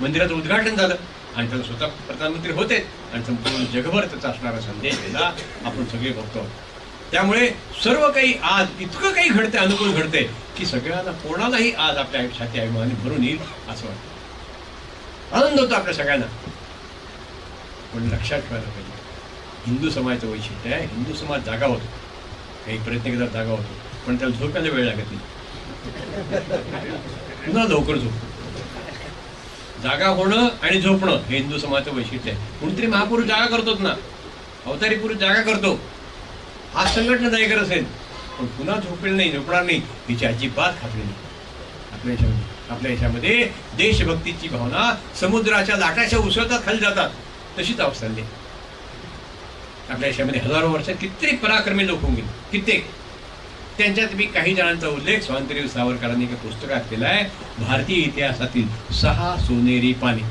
मंदिराचं उद्घाटन झालं. आणि त्याला स्वतः प्रधानमंत्री होते. आणि संपूर्ण जगभर त्याचा असणारा संदेश दिला. आपण सगळे बघतो त्यामुळे सर्व काही आज इतकं काही घडते अनुकूल घडते की सगळ्यांना कोणालाही आज आपल्या आयुष्यात अभिमानी भरून येईल असं वाटतं. आनंद होतो आपल्या सगळ्यांना. पण लक्षात ठेवायला पाहिजे. हिंदू समाजाचं वैशिष्ट्य आहे. हिंदू समाज जागा होतो. काही प्रयत्न केला जागा होतो. पण त्याला झोपायला वेळ लागत नाही. पुन्हा लवकर झोप जागा होणं आणि झोपणं हे हिंदू समाजाचं वैशिष्ट्य आहे. कोणतरी महापुरुष जागा करतोच ना अवतारी पुरुष जागा करतो. हा संघटना जायकर करत असेल पण पुन्हा झोपेल नाही झोपणार नाही हिची अजिबात खात्री नाही. आपल्या याच्यामध्ये आपल्या याच्यामध्ये देशभक्तीची भावना समुद्राच्या लाटाच्या उसळतात खाली जातात. तशीच अवस्था आपल्या याच्यामध्ये हजारो वर्षात कित्येक पराक्रमी लोक होऊन गेले. कित्येक. त्यांच्यात मी काही जणांचा उल्लेख स्वातंत्र्य सावरकरांनी एका पुस्तकात केला आहे भारतीय इतिहासातील सहा सोनेरी पाने.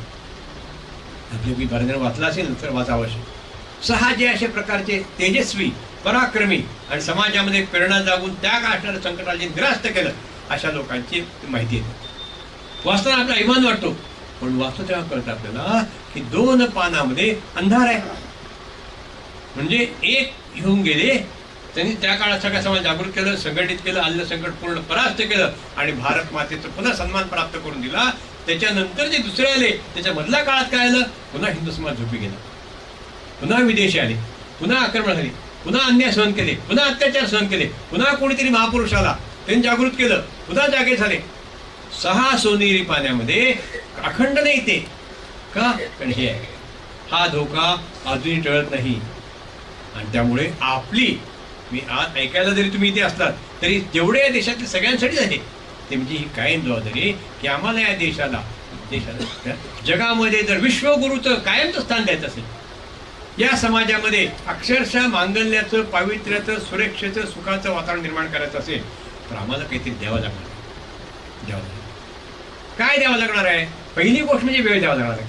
आपले बरेच वाचला असेल तर वाचा आवश्यक सहा जे अशा प्रकारचे तेजस्वी पराक्रमी आणि समाजामध्ये प्रेरणा जागून त्या असणाऱ्या संकटाचे निरास्त केलं अशा लोकांची माहिती येते. वाचताना आपला अभिमान वाटतो पण वाचतो तेव्हा कळतं आपल्याला की दोन पानामध्ये अंधार आहे. म्हणजे एक घेऊन गेले त्यांनी त्या काळात सगळ्या समाज जागृत केलं संघटित केलं आलेलं संकट पूर्ण परास्त केलं आणि भारत मातेचं पुन्हा सन्मान प्राप्त करून दिला. त्याच्यानंतर जे दुसरे आले त्याच्या मधल्या काळात काय आलं? पुन्हा हिंदू समाज झोपी गेला. पुन्हा विदेशी आले पुन्हा आक्रमण झाली पुन्हा अन्याय सहन केले पुन्हा अत्याचार सहन केले पुन्हा कोणीतरी महापुरुष आला. त्यांनी जागृत केलं पुन्हा जागे झाले. सहा सोनेरी पाण्यामध्ये अखंड नाही ते. का? कारण हे आहे. हा धोका अजूनही टळत नाही. आणि त्यामुळे आपली मी आज ऐकायला जरी तुम्ही इथे असलात तरी जेवढे या देशातले सगळ्यांसाठी झाले ते म्हणजे ही कायम जबाबदारी की आम्हाला या देशाला देशाला जगामध्ये जर विश्वगुरूचं कायमचं स्थान द्यायचं असेल या समाजामध्ये अक्षरशः मांगल्याचं पावित्र्याचं सुरक्षेचं सुखाचं वातावरण निर्माण करायचं असेल तर आम्हाला काहीतरी द्यावं लागणार द्यावं लागणार काय द्यावं लागणार आहे? पहिली गोष्ट म्हणजे वेळ द्यावा लागणार आहे.